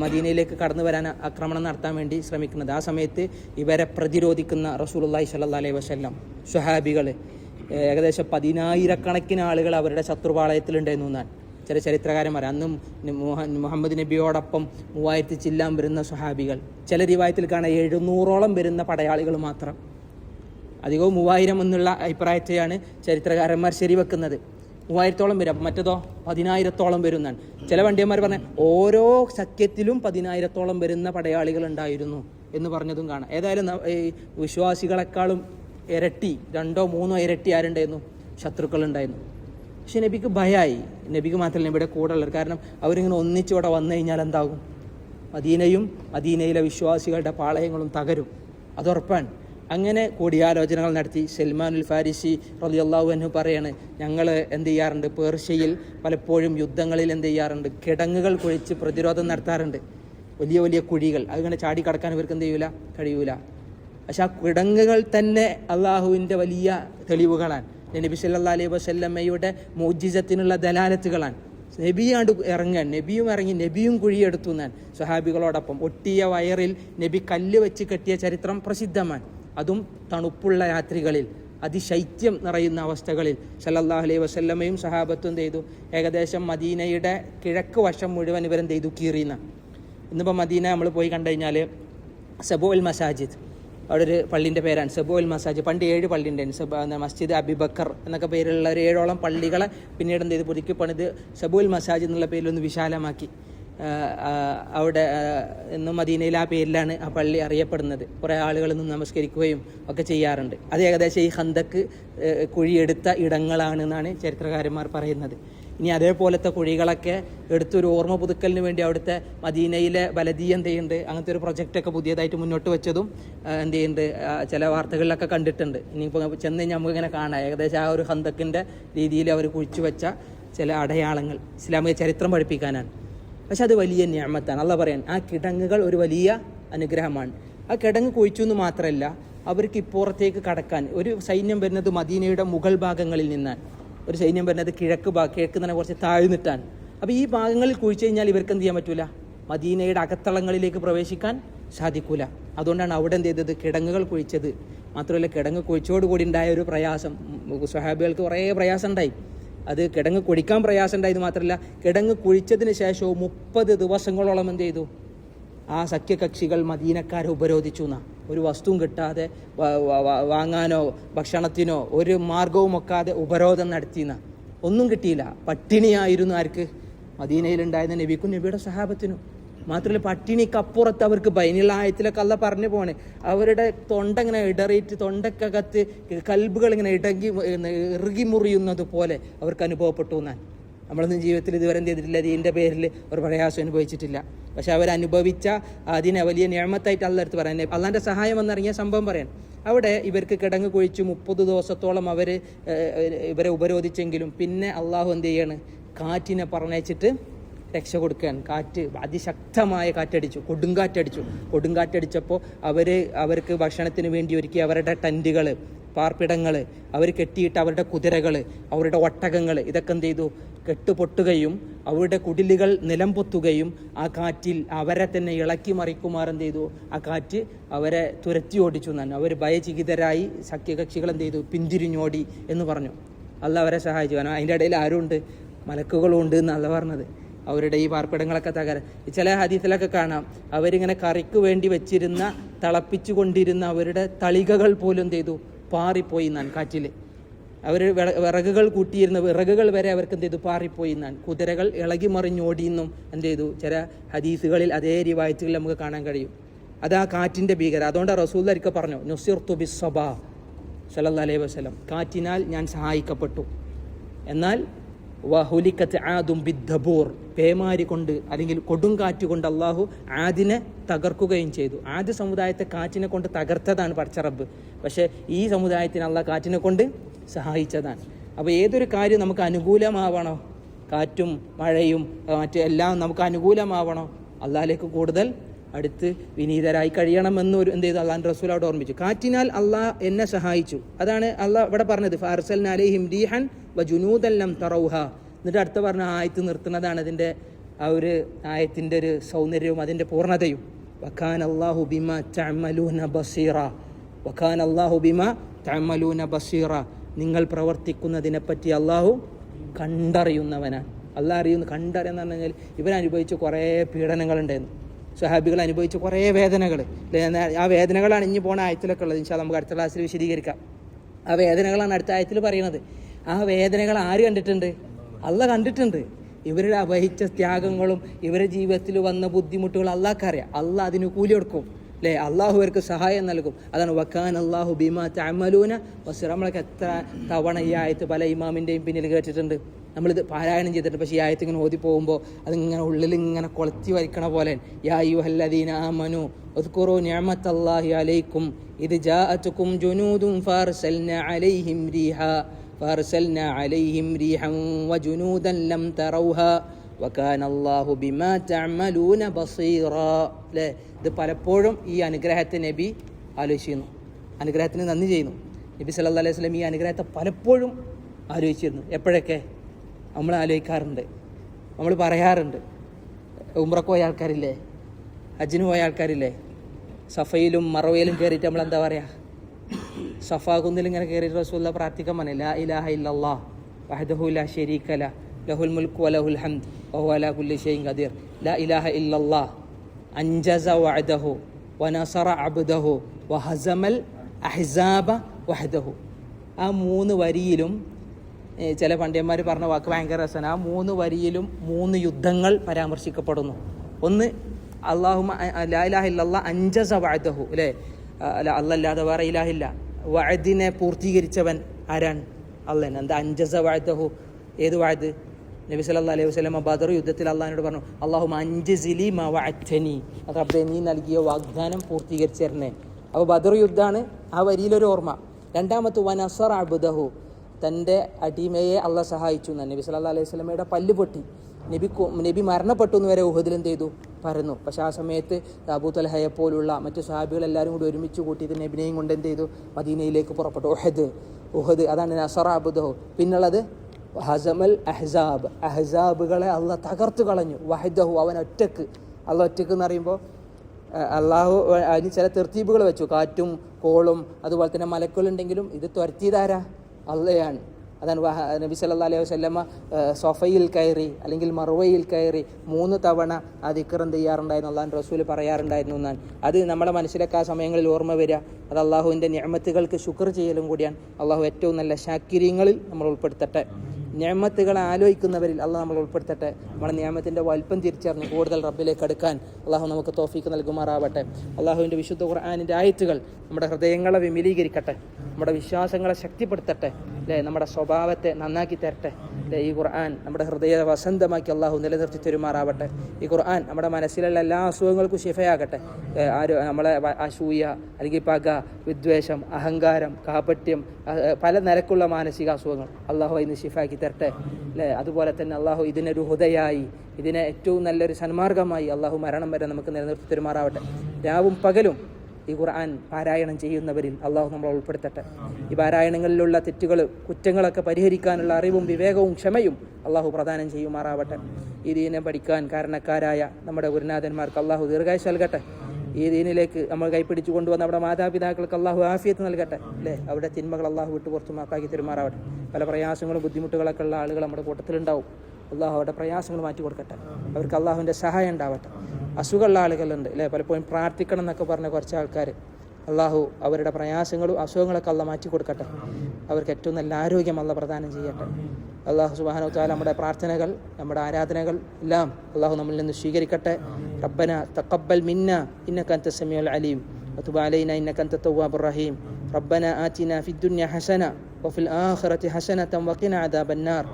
മദീനയിലേക്ക് കടന്നു വരാൻ ആക്രമണം നടത്താൻ വേണ്ടി ശ്രമിക്കുന്നത്. ആ സമയത്ത് ഇവരെ പ്രതിരോധിക്കുന്ന റസൂലുള്ളാഹി സ്വല്ലല്ലാഹി അലൈഹി വസല്ലം സുഹാബികൾ ഏകദേശം പതിനായിരക്കണക്കിന് ആളുകൾ അവരുടെ ശത്രുപാളയത്തിലുണ്ടായിരുന്നു എന്നാണ്. ചില ചരിത്രകാരന്മാർ അന്നും മുഹമ്മദ് നബിയോടൊപ്പം മൂവായിരത്തി ചില്ലാം വരുന്ന സ്വഹാബികൾ. ചില റിവായത്തിൽ കാണാൻ എഴുന്നൂറോളം വരുന്ന പടയാളികൾ മാത്രം. അധികവും മൂവായിരം എന്നുള്ള അഭിപ്രായത്തെയാണ് ചരിത്രകാരന്മാർ ശരിവെക്കുന്നത്. മൂവായിരത്തോളം വരും. അപ്പം മറ്റതോ പതിനായിരത്തോളം വരുന്നാണ്. ചില വണ്ടിയന്മാർ പറഞ്ഞ ഓരോ സഖ്യത്തിലും പതിനായിരത്തോളം വരുന്ന പടയാളികൾ ഉണ്ടായിരുന്നു എന്ന് പറഞ്ഞതും കാണാം. ഏതായാലും ഈ വിശ്വാസികളെക്കാളും ഇരട്ടി രണ്ടോ മൂന്നോ ഇരട്ടി ആരുണ്ടായിരുന്നു? ശത്രുക്കൾ ഉണ്ടായിരുന്നു. പക്ഷെ നബിക്ക് ഭയമായി നബിക്ക് മാത്രമല്ല ഇവിടെ കൂടെ ഉള്ളത്. കാരണം അവരിങ്ങനെ ഒന്നിച്ചിവിടെ വന്നു കഴിഞ്ഞാൽ എന്താകും? മദീനയും മദീനയിലെ വിശ്വാസികളുടെ പാളയങ്ങളും തകരും. അതുറപ്പാണ് അങ്ങനെ കൂടിയാലോചനകൾ നടത്തി. സൽമാനുൽ ഫാരിസി റളിയല്ലാഹു അൻഹു പറയാണ് ഞങ്ങൾ എന്ത് ചെയ്യാറുണ്ട്? പേർഷ്യയിൽ പലപ്പോഴും യുദ്ധങ്ങളിൽ എന്ത് ചെയ്യാറുണ്ട്? കിടങ്ങുകൾ കുഴിച്ച് പ്രതിരോധം നടത്താറുണ്ട്. വലിയ വലിയ കുഴികൾ. അതിങ്ങനെ ചാടി കടക്കാൻ ഇവർക്ക് എന്ത് ചെയ്യൂല? കഴിയൂല. പക്ഷെ ആ കിടങ്ങുകൾ തന്നെ അള്ളാഹുവിന്റെ വലിയ തെളിവുകളാണ്. നബി സല്ലാ അലൈഹി വസല്ലമ്മയുടെ മോജിജത്തിനുള്ള ദലാലത്തുകളാണ്. നബിയാണ്ട് ഇറങ്ങാൻ നബിയും ഇറങ്ങി നബിയും കുഴിയെടുത്തു ഞാൻ സ്വഹാബികളോടൊപ്പം. ഒട്ടിയ വയറിൽ നബി കല്ല് വെച്ച് കെട്ടിയ ചരിത്രം പ്രസിദ്ധമാണ്. അതും തണുപ്പുള്ള രാത്രികളിൽ അതിശൈത്യം നിറയുന്ന അവസ്ഥകളിൽ. സല്ലല്ലാഹു അലൈഹി വസല്ലമയും സഹാബത്തും ചെയ്തു? ഏകദേശം മദീനയുടെ കിഴക്ക് വശം മുഴുവൻ ഇവരെന്ത് ചെയ്തു? കീറിയുന്ന ഇന്നിപ്പോൾ മദീന നമ്മൾ പോയി കണ്ടു കഴിഞ്ഞാൽ സബോൽ മസാജിദ്. അവിടെ ഒരു പള്ളിന്റെ പേരാണ് സബോൽ മസാജ്. പണ്ട് ഏഴ് എന്താ മസ്ജിദ് അബിബക്കർ എന്നൊക്കെ പേരുള്ള ഒരു ഏഴോളം പള്ളികളെ പിന്നീട് എന്ത് ചെയ്ത്? പുതുക്കി പണിത് സബോൽ മസാജ് എന്നുള്ള പേരിലൊന്ന് വിശാലമാക്കി. അവിടെ ഇന്നും മദീനയിൽ ആ പേരിലാണ് ആ പള്ളി അറിയപ്പെടുന്നത്. കുറേ ആളുകൾ നിന്ന് നമസ്കരിക്കുകയും ഒക്കെ ചെയ്യാറുണ്ട്. അത് ഏകദേശം ഈ ഹന്തക്ക് കുഴിയെടുത്ത ഇടങ്ങളാണെന്നാണ് ചരിത്രകാരന്മാർ പറയുന്നത്. ഇനി അതേപോലത്തെ കുഴികളൊക്കെ എടുത്തൊരു ഓർമ്മ പുതുക്കലിന് വേണ്ടി അവിടുത്തെ മദീനയിലെ ബലദീ എന്ത് ചെയ്യുന്നുണ്ട്? അങ്ങനത്തെ ഒരു പ്രൊജക്റ്റൊക്കെ പുതിയതായിട്ട് മുന്നോട്ട് വെച്ചതും എന്ത് ചെയ്യുന്നുണ്ട്? ചില വാർത്തകളിലൊക്കെ കണ്ടിട്ടുണ്ട്. ഇനിയിപ്പോൾ ചെന്ന് കഴിഞ്ഞാൽ നമുക്കിങ്ങനെ കാണാം. ഏകദേശം ആ ഒരു ഹന്തക്കിന്റെ രീതിയിൽ അവർ കുഴിച്ചു വെച്ച ചില അടയാളങ്ങൾ ഇസ്ലാമിക ചരിത്രം പഠിപ്പിക്കാനാണ്. പക്ഷെ അത് വലിയ ഞാമത്താണ് അല്ല പറയാൻ ആ കിടങ്ങുകൾ ഒരു വലിയ അനുഗ്രഹമാണ്. ആ കിടങ്ങ് കുഴിച്ചു എന്ന് മാത്രമല്ല അവർക്ക് ഇപ്പുറത്തേക്ക് കടക്കാൻ ഒരു സൈന്യം വരുന്നത് മദീനയുടെ മുഗൾ ഭാഗങ്ങളിൽ നിന്നാണ്. ഒരു സൈന്യം വരുന്നത് കിഴക്ക് ഭാഗം കിഴക്ക് തന്നെ കുറച്ച് താഴ്ന്നിട്ടാണ്. അപ്പോൾ ഈ ഭാഗങ്ങളിൽ കുഴിച്ചു കഴിഞ്ഞാൽ ഇവർക്ക് എന്ത് ചെയ്യാൻ പറ്റൂല? മദീനയുടെ അകത്തളങ്ങളിലേക്ക് പ്രവേശിക്കാൻ സാധിക്കൂല. അതുകൊണ്ടാണ് അവിടെ എന്ത് ചെയ്തത്? കിടങ്ങുകൾ കുഴിച്ചത്. മാത്രമല്ല കിടങ്ങ് കുഴിച്ചോടുകൂടി ഉണ്ടായ ഒരു പ്രയാസം. സ്വഹാബികൾക്ക് കുറേ പ്രയാസം ഉണ്ടായി അത് കിടങ്ങ് കുഴിക്കാൻ പ്രയാസം ഉണ്ടായത് മാത്രമല്ല കിടങ്ങ് കുഴിച്ചതിന് ശേഷവും മുപ്പത് ദിവസങ്ങളോളം എന്ത് ചെയ്തു? ആ സഖ്യകക്ഷികൾ മദീനക്കാരെ ഉപരോധിച്ചു എന്നാ. ഒരു വസ്തുവും കിട്ടാതെ വാങ്ങാനോ ഭക്ഷണത്തിനോ ഒരു മാർഗവും ഒക്കാതെ ഉപരോധം നടത്തിയെന്ന ഒന്നും കിട്ടിയില്ല. പട്ടിണിയായിരുന്നു ആർക്ക്? മദീനയിലുണ്ടായിരുന്ന നബിക്കും നബിയുടെ സഹാബത്തിനും. മാത്രമല്ല പട്ടിണിക്കപ്പുറത്ത് അവർക്ക് ബൈനുള്ള ആയത്തിലൊക്കെ അല്ല പറഞ്ഞു പോണേ. അവരുടെ തൊണ്ട ഇങ്ങനെ ഇടറിയിട്ട് തൊണ്ടക്കകത്ത് കൽബുകൾ ഇങ്ങനെ ഇടങ്ങി ഇറുകി മുറിയുന്നത് പോലെ അവർക്ക് അനുഭവപ്പെട്ടു എന്നാൽ നമ്മളൊന്നും ജീവിതത്തിൽ ഇതുവരെ എന്ത് ചെയ്തിട്ടില്ല. ഇതിന്റെ പേരിൽ ഒരു പ്രയാസം അനുഭവിച്ചിട്ടില്ല. പക്ഷെ അവരനുഭവിച്ച അതിനെ വലിയ നിയമത്തായിട്ട് അള്ളടുത്ത് പറയാൻ അള്ളാന്റെ സഹായം വന്നിറങ്ങിയ സംഭവം പറയാൻ. അവിടെ ഇവർക്ക് കിടങ്ങ് കുഴിച്ച് മുപ്പത് ദിവസത്തോളം അവർ ഇവരെ ഉപരോധിച്ചെങ്കിലും പിന്നെ അള്ളാഹു എന്ത് ചെയ്യാണ്? കാറ്റിനെ പറഞ്ഞയച്ചിട്ട് രക്ഷ കൊടുക്കുകയാണ്. കാറ്റ് അതിശക്തമായ കാറ്റടിച്ചു കൊടുങ്കാറ്റടിച്ചു. കൊടുങ്കാറ്റടിച്ചപ്പോൾ അവർ അവർക്ക് ഭക്ഷണത്തിന് വേണ്ടി ഒരുക്കി അവരുടെ ടെന്റുകൾ പാർപ്പിടങ്ങൾ അവർ കെട്ടിയിട്ട് അവരുടെ കുതിരകൾ അവരുടെ ഒട്ടകങ്ങൾ ഇതൊക്കെ എന്ത് ചെയ്തു? കെട്ടുപൊട്ടുകയും അവരുടെ കുടിലുകൾ നിലംപൊത്തുകയും ആ കാറ്റിൽ അവരെ തന്നെ ഇളക്കി മറിക്കുമാർ എന്ത് ചെയ്തു. ആ കാറ്റ് അവരെ തുരത്തി ഓടിച്ചു എന്നാണ്. അവർ ഭയചികിതരായി സഖ്യകക്ഷികൾ എന്ത് ചെയ്തു? പിന്തിരിഞ്ഞോടി എന്ന് പറഞ്ഞു. അല്ല അവരെ സഹായിച്ചു. കാരണം അതിന്റെ ഇടയിൽ ആരുണ്ട്? മലക്കുകളും ഉണ്ട് എന്നല്ല പറഞ്ഞത്. അവരുടെ ഈ പാർപ്പിടങ്ങളൊക്കെ തകരാ ചില ഹദീസിലൊക്കെ കാണാം. അവരിങ്ങനെ കറിക്ക് വേണ്ടി വെച്ചിരുന്ന തിളപ്പിച്ചു കൊണ്ടിരുന്ന അവരുടെ തളികകൾ പോലും എന്ത് ചെയ്തു? പാറിപ്പോയി എന്നാണ് കാറ്റിൽ. അവർ വിറകുകൾ കൂട്ടിയിരുന്ന. വിറകുകൾ വരെ അവർക്ക് എന്ത് ചെയ്തു? പാറിപ്പോയി എന്നാണ്. കുതിരകൾ ഇളകി മറിഞ്ഞോടിയെന്നും എന്ത് ചെയ്തു? ചില ഹദീസുകളിൽ അതേ റിവായത്തുകളിൽ നമുക്ക് കാണാൻ കഴിയും. അത് ആ കാറ്റിന്റെ ഭീകര അതുകൊണ്ട് റസൂൽ ഒരിക്കൽ പറഞ്ഞു നുസിർത്തു ബിസ്വബ സല അലൈഹി വസ്ലം കാറ്റിനാൽ ഞാൻ സഹായിക്കപ്പെട്ടു. എന്നാൽ വഹുലിക്കത്ത് ആദും ബിദ്ദബൂർ. പേമാരി കൊണ്ട് അല്ലെങ്കിൽ കൊടുങ്കാറ്റ് കൊണ്ട് അള്ളാഹു ആദിനെ തകർക്കുകയും ചെയ്തു. ആദ്യ സമുദായത്തെ കാറ്റിനെ കൊണ്ട് തകർത്തതാണ് പടച്ചറബ് പക്ഷേ ഈ സമുദായത്തിന് അള്ളാഹ് കാറ്റിനെ കൊണ്ട് സഹായിച്ചതാണ്. അപ്പോൾ ഏതൊരു കാര്യം നമുക്ക് അനുകൂലമാവണോ? കാറ്റും മഴയും മറ്റും എല്ലാം നമുക്ക് അനുകൂലമാവണോ? അള്ളാഹിലേക്ക് കൂടുതൽ അടുത്ത് വിനീതരായി കഴിയണമെന്ന് ഒരു എന്ത് ചെയ്തു? അള്ളാൻ റസൂൽ അവിടെ ഓർമ്മിച്ചു. കാറ്റിനാൽ അള്ളാഹ് എന്നെ സഹായിച്ചു. അതാണ് അള്ളാഹ് ഇവിടെ പറഞ്ഞത്. ഫാർസൽ അലൈഹിം ദീഹൻ വ ജുനൂദല്ലം തറൗഹ. എന്നിട്ട് അടുത്ത പറഞ്ഞ ആയത്ത് നിർത്തുന്നതാണ് അതിന്റെ ആ ഒരു ആയത്തിന്റെ ഒരു സൗന്ദര്യവും അതിന്റെ പൂർണതയും. വഖാൻ അള്ളാഹു ബിമ തഅമലൂന ബസീറ. വഖാൻ അള്ളാഹു ബിമ തഅമലൂന ബസീറ. നിങ്ങൾ പ്രവർത്തിക്കുന്നതിനെപ്പറ്റി അള്ളാഹു കണ്ടറിയുന്നവനാണ്. അള്ളാഹ് അറിയുന്ന കണ്ടറിയുന്ന പറഞ്ഞു കഴിഞ്ഞാൽ അനുഭവിച്ച കുറേ പീഡനങ്ങളുണ്ടായിരുന്നു. സ്വഹാബികൾ അനുഭവിച്ച കുറേ വേദനകൾ ആ വേദനകളാണ് ഇനി പോണ ആയത്തിലൊക്കെ ഉള്ളത്. ഇൻഷാ നമുക്ക് അടുത്ത ക്ലാസ്സിൽ വിശദീകരിക്കാം. ആ വേദനകളാണ് അടുത്ത ആയത്തിൽ പറയുന്നത്. ആ വേദനകൾ ആര് കണ്ടിട്ടുണ്ട്? അല്ല കണ്ടിട്ടുണ്ട്. ഇവരുടെ അവഹിച്ച ത്യാഗങ്ങളും ഇവരുടെ ജീവിതത്തിൽ വന്ന ബുദ്ധിമുട്ടുകൾ അള്ളാഹ്ക്കറിയാം അള്ളാഹ് അതിന് കൂലി കൊടുക്കും. അല്ലേ? അള്ളാഹു അവർക്ക് സഹായം നൽകും. അതാണ് വക്കാൻ അള്ളാഹു ബീമാ തഅമലൂന വസിറ. നമ്മളൊക്കെ എത്ര തവണ ഈ ആയത്ത് പല ഇമാമിന്റെയും പിന്നിൽ കേട്ടിട്ടുണ്ട്. നമ്മളിത് പാരായണം ചെയ്തിട്ടുണ്ട്. പക്ഷേ ഈ ആയത്ത് ഇങ്ങനെ ഓതി പോകുമ്പോൾ അതിങ്ങനെ ഉള്ളിൽ ഇങ്ങനെ കൊളത്തി വരിക്കണ പോലെ. യാ യുഹല്ലദീന ആമനു ഉദ്കുറു അലൈക്കും ഇത് ജാഅത്തുക്കും ജുനൂദും ഫാർസൽന അലൈഹിം റീഹ فأرسلنا عليهم ريحا وجنودا لم تروها وكان الله بما تعملون بصيرا അല്ലേ ഇത് പലപ്പോഴും ഈ അനുഗ്രഹത്തെ നബി ആലോചിച്ചിരുന്നു അനുഗ്രഹത്തിന് നന്ദി ചെയ്യുന്നു നബി സല്ലല്ലാഹു അലൈഹി വസല്ലം ഈ അനുഗ്രഹത്തെ പലപ്പോഴും ആലോചിച്ചിരുന്നു എപ്പോഴൊക്കെ നമ്മൾ ആലോചിക്കാറുണ്ട് നമ്മൾ പറയാറുണ്ട് ഉമ്രക്ക് പോയ ആൾക്കാരില്ലേ ഹജ്ജിന് പോയ ആൾക്കാരില്ലേ സഫയിലും മറവയിലും കയറിയിട്ട് നമ്മൾ എന്താ പറയുക സഫാ കുന്നിൽ ഇങ്ങനെ കയറി റസൂല്ല പ്രാർത്ഥിക്കാൻ പറഞ്ഞു ലാ ഇലാഹ ഇല്ലല്ലാ വഹദഹു ലാ ശരീക ല ലഹുൽ മുൽക്ക് വലഹുൽ ഹംദ് വഹു അലാ കുല്ലി ഷൈഇൻ ഖദീർ. ലാ ഇലാഹ ഇല്ലല്ലാ അൻജസ വഅദഹു വനസറ അബ്ദഹു വഹസമൽ അഹ്സാബ വഹദഹു. ആ മൂന്ന് വരിയിലും ചില പണ്ഡിതന്മാർ പറഞ്ഞ വാക്ക് ഭയങ്കര രസമാണ്. ആ മൂന്ന് വരിയിലും മൂന്ന് യുദ്ധങ്ങൾ പരാമർശിക്കപ്പെടുന്നു. ഒന്ന് അള്ളാഹു ലാ ലാഹില്ല അഞ്ചസ വഅദഹു അല്ലേ? അല്ല അല്ലല്ലാതെ വേറെ ഇലാഹില്ല വഅദിനെ പൂർത്തീകരിച്ചവൻ ആരാണ്? അള്ളൻ എന്താ? അഞ്ചസ വാഴ്ത്തഹു ഏത് വാഴ്ത്ത് നബി സല്ലാ അലൈഹി വസ്ലമ ബദർ യുദ്ധത്തിൽ അള്ളാഹിനോട് പറഞ്ഞു അള്ളാഹു അഞ്ചസിലി മാ റബ്ബെ നീ നൽകിയ വാഗ്ദാനം പൂർത്തീകരിച്ചു തരണേ അപ്പോൾ ബദർ യുദ്ധമാണ് ആ വരിയിലൊരു ഓർമ്മ. രണ്ടാമത്തെ വനസർ അബുദഹു. തന്റെ അടിമയെ അള്ളാഹ് സഹായിച്ചു. നബി സല്ലാ അലൈഹി വസ്ലമയുടെ പല്ല് പൊട്ടി. നബി നബി മരണപ്പെട്ടു എന്ന് വരെ ഉഹദിൽ എന്ത് ചെയ്തു? പരന്നു. പക്ഷേ ആ സമയത്ത് അബൂ തലഹയെ പോലുള്ള മറ്റു സഹാബികളെല്ലാവരും കൂടി ഒരുമിച്ച് കൂട്ടിയിട്ട് നബിനെയും കൊണ്ട് എന്ത് ചെയ്തു? മദീനയിലേക്ക് പുറപ്പെട്ടു. ഒഹദ് ഉഹദ്. അതാണ് നസറാബുദഹു പിന്നുള്ളത് ഹസമൽ അഹ്സാബ്. അഹ്സാബുകളെ അള്ള തകർത്തു കളഞ്ഞു. വഹദഹു. അവൻ ഒറ്റയ്ക്ക്. അള്ള ഒറ്റയ്ക്ക് എന്ന് പറയുമ്പോൾ അള്ളാഹു അതിന് ചില തെർത്തീബുകൾ വെച്ചു. കാറ്റും കോളും അതുപോലെ തന്നെ മലക്കുകളുണ്ടെങ്കിലും ഇത് തുരത്തിയതാരാ അള്ളയാണ്. അതാണ് നബി സല്ലാ അലൈഹി വസ്ലമ സൊഫയിൽ കയറി അല്ലെങ്കിൽ മറുവയിൽ കയറി മൂന്ന് തവണ ആ ദിക്കറും ചെയ്യാറുണ്ടായിരുന്നു? റസൂൽ പറയാറുണ്ടായിരുന്നു എന്നാണ്. അത് നമ്മുടെ മനസ്സിലൊക്കെ ആ സമയങ്ങളിൽ ഓർമ്മ വരിക. അത് അള്ളാഹുവിന്റെ ഞാമത്തുകൾക്ക് ശുക്ർ ചെയ്യലും കൂടിയാണ്. അള്ളാഹു ഏറ്റവും നല്ല ശാക്കിര്യങ്ങളിൽ നമ്മൾ ഉൾപ്പെടുത്തട്ടെ. ഞാമത്തുകൾ ആലോചിക്കുന്നവരിൽ അള്ളാഹ് നമ്മൾ ഉൾപ്പെടുത്തട്ടെ. നമ്മുടെ നിയമത്തിന്റെ വലുപ്പം തിരിച്ചറിഞ്ഞ് കൂടുതൽ റബ്ബിലേക്ക് അടുക്കാൻ അള്ളാഹു നമുക്ക് തോഫീക്ക് നൽകുമാറാവട്ടെ. അള്ളാഹുവിന്റെ വിശുദ്ധ ഖുർആാനിന്റെ ആയത്തുകൾ നമ്മുടെ ഹൃദയങ്ങളെ വിമലീകരിക്കട്ടെ നമ്മുടെ വിശ്വാസങ്ങളെ ശക്തിപ്പെടുത്തട്ടെ. അല്ലേ നമ്മുടെ സ്വഭാവത്തെ നന്നാക്കി തരട്ടെ. അല്ലേ ഈ ഖുർആൻ നമ്മുടെ ഹൃദയ വസന്തമാക്കി അള്ളാഹു നിലനിർത്തി തരുമാറാവട്ടെ. ഈ ഖുർആൻ നമ്മുടെ മനസ്സിലുള്ള എല്ലാ അസുഖങ്ങൾക്കും ശിഫയാകട്ടെ. ആരോ നമ്മളെ അസൂയ അല്ലെങ്കിൽ പക വിദ്വേഷം അഹങ്കാരം കാപട്യം പല നിരക്കുള്ള മാനസിക അസുഖങ്ങൾ അള്ളാഹു അതിന് ശിഫയാക്കി തരട്ടെ. അല്ലേ അതുപോലെ തന്നെ അള്ളാഹു ഇതിനൊരു ഹുദയായി ഇതിനെ ഏറ്റവും നല്ലൊരു സന്മാർഗമായി അള്ളാഹു മരണം വരെ നമുക്ക് നിലനിർത്തി തരുമാറാവട്ടെ. രാവും പകലും ഈ ഖുർആൻ പാരായണം ചെയ്യുന്നവരിൽ അള്ളാഹു നമ്മളെ ഉൾപ്പെടുത്തട്ടെ. ഈ പാരായണങ്ങളിലുള്ള തെറ്റുകൾ കുറ്റങ്ങളൊക്കെ പരിഹരിക്കാനുള്ള അറിവും വിവേകവും ക്ഷമയും അള്ളാഹു പ്രദാനം ചെയ്യുമാറാവട്ടെ. ഈ ദീനം പഠിക്കാൻ കാരണക്കാരായ നമ്മുടെ ഗുരുനാഥന്മാർക്ക് അള്ളാഹു ദീർഘായുസ് നൽകട്ടെ. ഈ ദീനിലേക്ക് നമ്മൾ കൈപ്പിടിച്ചു കൊണ്ടുവന്ന നമ്മുടെ മാതാപിതാക്കൾക്ക് അള്ളാഹു ആഫിയത്ത് നൽകട്ടെ. അല്ലേ? അവിടെ തിന്മകൾ അള്ളാഹു വിട്ടു പുറത്തു മാക്കാക്കി തെരുമാറാവട്ടെ. പല പ്രയാസങ്ങളും ബുദ്ധിമുട്ടുകളൊക്കെ ഉള്ള ആളുകൾ നമ്മുടെ കൂട്ടത്തിലുണ്ടാവും. അള്ളാഹു അവരുടെ പ്രയാസങ്ങൾ മാറ്റി കൊടുക്കട്ടെ അവർക്ക് അള്ളാഹുവിന്റെ സഹായം ഉണ്ടാവട്ടെ. അസുഖമുള്ള ആളുകളുണ്ട് അല്ലേ പലപ്പോഴും പ്രാർത്ഥിക്കണം എന്നൊക്കെ പറഞ്ഞ കുറച്ച് ആൾക്കാർ അള്ളാഹു അവരുടെ പ്രയാസങ്ങളും അസുഖങ്ങളൊക്കെ അള്ള മാറ്റി കൊടുക്കട്ടെ അവർക്ക് ഏറ്റവും നല്ല ആരോഗ്യം അള്ള പ്രദാനം ചെയ്യട്ടെ അള്ളാഹു സുബാനു താല നമ്മുടെ പ്രാർത്ഥനകൾ നമ്മുടെ ആരാധനകൾ എല്ലാം അള്ളാഹു നമ്മിൽ നിന്ന് സ്വീകരിക്കട്ടെ റബ്ബന തക്കബൽ മിന്ന ഇന്നക അൻത സമീഉൽ അലീം وتب علينا إنك أنت التواب الرحيم ربنا آتنا في الدنيا حسنة وفي الآخرة حسنة وقنا عذاب النار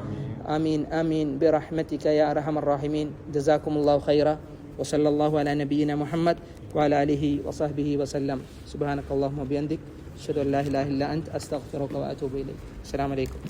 آمين آمين برحمتك يا أرحم الراحمين جزاكم الله خيرا وصلى الله على نبينا محمد وعلى آله وصحبه وسلم. سبحانك اللهم وبحمدك أشهد أن لا إله إلا أنت أستغفرك وأتوب إليك. السلام عليكم.